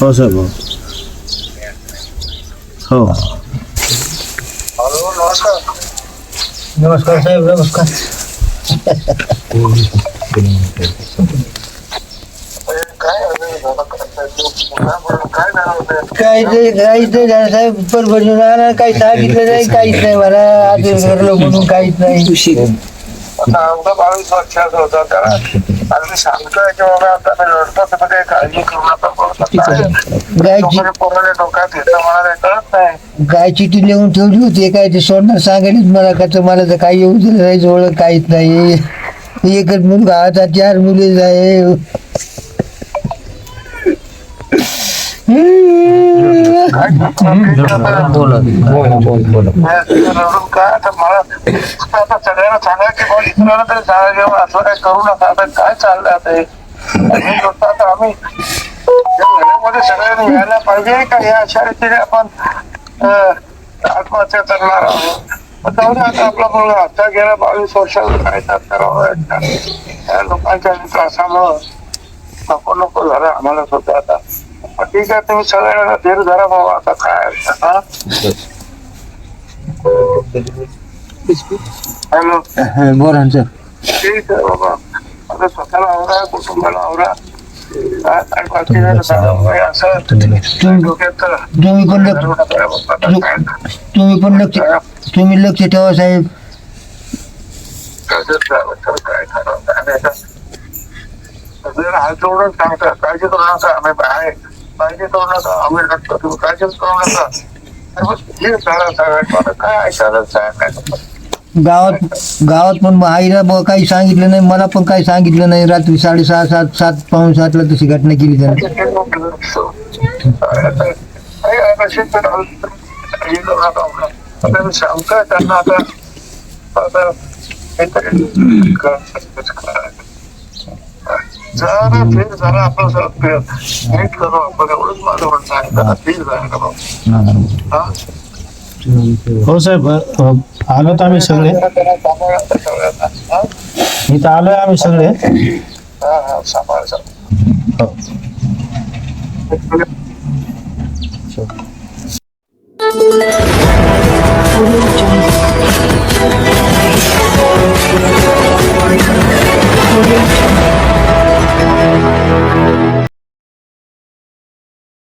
हो साहेब हो हो. हॅलो नमस्कार नमस्कार साहेब नमस्कार. काय नाही होत काय ते काहीच नाही झालं साहेब? परभणीहून आला काही सांगितलं नाही काहीच नाही मला आधी घरलो म्हणून काहीच नाही. अवघा बावीस वर्षाचा होता त्याला. आणि मी सांगतोय की बाबा आता मी लढतो तर काही काळजी करू नका. बोलतो काय? गायची डोक्यात घेतलं मला काही कळत नाही. गाय चिठी लिहून ठेवली होती काय ते सोडणार सांगायलीच मला का तर मला तर काही येऊ दिलं नाही जवळ काहीच नाही. एकच मुलगा आता चार मुली आहे. काय काय सगळ्यांना सांगा की बाबा इतरांना तरी सांगा की बाबा असं काही करू नका आता काय चाललंय आता आम्ही लोकं आता आम्ही या घरामध्ये सगळ्यांनी यायला पाहिजे का या अशा रीतीने आपण आत्महत्या करणार आहोत. जाऊ दे आता आपला मुलगा हत्या गेला बावीस वर्षाचा काय करावं. या लोकांच्या त्रासामुळं नको नको झालं आम्हाला सुद्धा आता. ठीक आहे तुम्ही सगळ्यांना धीर धरा बाबा आता काय हॅलो. बोला ठीक आहे बाबा. आता स्वतःला आवरा कुटुंबाला आवरा. काय बाकी असं तुम्ही डोक्यात तुम्ही पण लक्ष तुम्ही पण लक्ष तुम्ही लक्ष ठेवा साहेब. हात जोडून सांगतात काळजी करू नका आम्ही आहे काळजी करू नका आम्ही लागतो तुम्ही काळजीच करू नका. हे झालं सगळ्यात काय ऐकायला सांगायचं गावात गावात पण आईला काही सांगितलं नाही मला पण काही सांगितलं नाही. रात्री साडेसहा सात सात पाऊन सातला तशी घटना केली त्याने. सांगतोय त्यांना आता आता काहीतरी जरा फिर जरा आपण नीट करू आपण एवढंच माझं म्हणणं आहे जरा फिर जरा करू हा. हो साहेब आलो तर आम्ही सगळे. मी इथं आलोय आम्ही सगळे. हो.